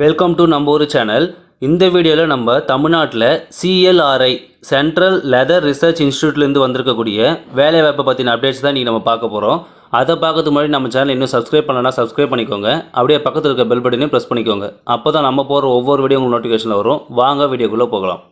Welcome to நம்ம ஊர் channel இந்த வீடியோவில் நம்ம தமிழ்நாட்டில் சிஎல்ஆர்ஐ சென்ட்ரல் லெதர் ரிசர்ச் இன்ஸ்டியூட்லேருந்து வந்திருக்கக்கூடிய வேலைவாய்ப்பை பற்றின அப்டேட்ஸ் தான் நீங்கள் நம்ம பார்க்க போகிறோம் அதை பார்க்கறதுக்கு முன்னாடி நம்ம சேனல் இன்னும் சப்ஸ்கிரைப் பண்ணலன்னா சப்ஸ்கிரைப் பண்ணிக்கோங்க. அப்படியே பக்கத்தில் இருக்க பெல் பட்டனையும் ப்ரெஸ் பண்ணிக்கோங்க. அப்போ தான் நம்ம போகிற ஒவ்வொரு வீடியோ உங்களுக்கு நோட்டிஃபிகேஷன் வரும். வாங்க வீடியோக்குள்ளே போகலாம்.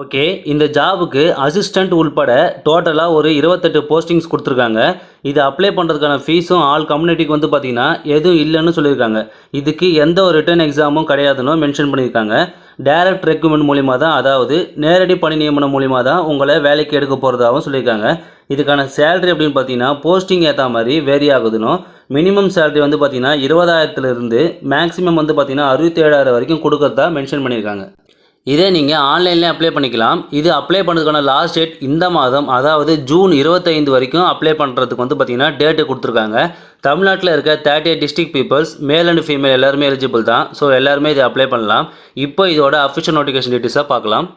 ஓகே இந்த ஜாபுக்கு அசிஸ்டண்ட் உள்பட டோட்டலாக ஒரு இருபத்தெட்டு போஸ்டிங்ஸ் கொடுத்துருக்காங்க. இது அப்ளை பண்ணுறதுக்கான ஃபீஸும் ஆல் கம்யூனிட்டிக்கு வந்து பார்த்தீங்கன்னா எதுவும் இல்லைன்னு சொல்லியிருக்காங்க. இதுக்கு எந்த ஒரு ரிட்டர்ன் எக்ஸாமும் கிடையாதுன்னு மென்ஷன் பண்ணியிருக்காங்க. டைரக்ட் ரெக்குமெண்ட் மூலிமா தான் அதாவது நேரடி பணி நியமனம் மூலிமா தான் உங்களை வேலைக்கு எடுக்க போகிறதாகவும் சொல்லியிருக்காங்க. இதுக்கான சேலரி அப்படின்னு பார்த்தீங்கன்னா போஸ்டிங் ஏற்ற மாதிரி வேரி ஆகுதுன்னு. மினிமம் சேலரி வந்து பார்த்தீங்கன்னா இருபதாயிரத்துலேருந்து மேக்ஸிமம் வந்து பார்த்தீங்கன்னா அறுபத்தேழாயிரம் வரைக்கும் கொடுக்கறதா மென்ஷன் பண்ணியிருக்காங்க. இதே நீங்கள் ஆன்லைன்லேயே அப்ளை பண்ணிக்கலாம். இது அப்ளை பண்ணுறதுக்கான லாஸ்ட் டேட் இந்த மாதம் அதாவது ஜூன் இருபத்தைந்து வரைக்கும் அப்ளை பண்ணுறதுக்கு வந்து பார்த்தீங்கன்னா டேட்டு கொடுத்துருக்காங்க. தமிழ்நாட்டில் இருக்க thirty eight district peoples male and female எல்லாருமே எலிஜிபிள் தான். ஸோ எல்லாருமே இதை அப்ளை பண்ணலாம். இப்போ இதோட அஃபிஷியல் நோட்டிஃபிகேஷன் டீட்டெயில்ஸாக பார்க்கலாம்.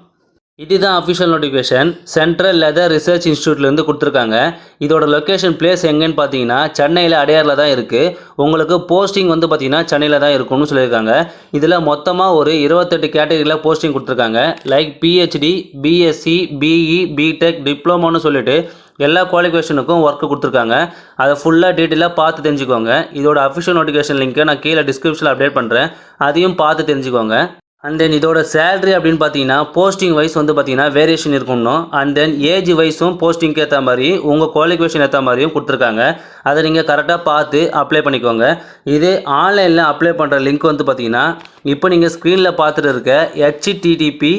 இதுதான் official notification central leather research இன்ஸ்டியூட்லேருந்து கொடுத்துருக்காங்க. இதோட லொக்கேஷன் பிளேஸ் எங்கேன்னு பார்த்தீங்கன்னா சென்னையில் அடையாரில் தான் இருக்குது உங்களுக்கு போஸ்டிங் வந்து பார்த்தீங்கன்னா சென்னையில் தான் இருக்கும்னு சொல்லியிருக்காங்க. இதில் மொத்தமாக ஒரு இருபத்தெட்டு கேட்டகரியில் போஸ்டிங் கொடுத்துருக்காங்க. Like PhD BSc BE BTech டிப்ளமோன்னு சொல்லிட்டு எல்லா குவாலிஃபிகேஷனுக்கும் ஒர்க் கொடுத்துருக்காங்க. அதை ஃபுல்லாக டீட்டெயிலாக பார்த்து தெரிஞ்சுக்கோங்க. இதோட அஃபிஷியல் நோட்டிஃபிகேஷன் லிங்க்கை நான் கீழே டிஸ்கிரிப்ஷனில் அப்டேட் பண்ணுறேன் அதையும் பார்த்து தெரிஞ்சுக்கோங்க. அண்ட் தென் இதோட சேலரி அப்படின்னு பார்த்தீங்கன்னா போஸ்டிங் வைஸ் வந்து பார்த்தீங்கன்னா வேரியேஷன் இருக்கணும் அண்ட் தென் ஏஜ் வைஸும் போஸ்டிங்க்கு ஏற்ற மாதிரி உங்கள் குவாலிஃபிகேஷன் ஏற்ற மாதிரியும் கொடுத்துருக்காங்க. அதை நீங்கள் கரெக்டாக பார்த்து அப்ளை பண்ணிக்கோங்க. இது ஆன்லைனில் அப்ளை பண்ணுற லிங்க் வந்து பார்த்தீங்கன்னா இப்போ நீங்கள் ஸ்க்ரீனில் பார்த்துட்டு இருக்க HTTP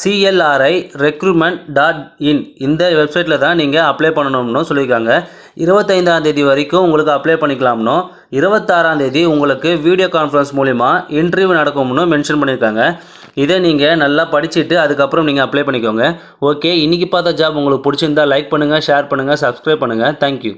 CLRI recruitment dot in இந்த வெப்சைட்டில் தான் நீங்கள் அப்ளை பண்ணணும்னு சொல்லியிருக்காங்க. இருபத்தைந்தாம் தேதி வரைக்கும் உங்களுக்கு அப்ளை பண்ணிக்கலாம்னோ இருபத்தாறாம் தேதி உங்களுக்கு வீடியோ கான்ஃபரன்ஸ் மூலிமா இன்டர்வியூ நடக்கும்னு மென்ஷன் பண்ணியிருக்காங்க. இதை நீங்கள் நல்லா படிச்சுட்டு அதுக்கப்புறம் நீங்கள் அப்ளை பண்ணிக்கோங்க. ஓகே இன்றைக்கி பார்த்த ஜாப் உங்களுக்கு பிடிச்சிருந்தா லைக் பண்ணுங்கள் ஷேர் பண்ணுங்கள் சப்ஸ்கிரைப் பண்ணுங்கள் தேங்க்யூ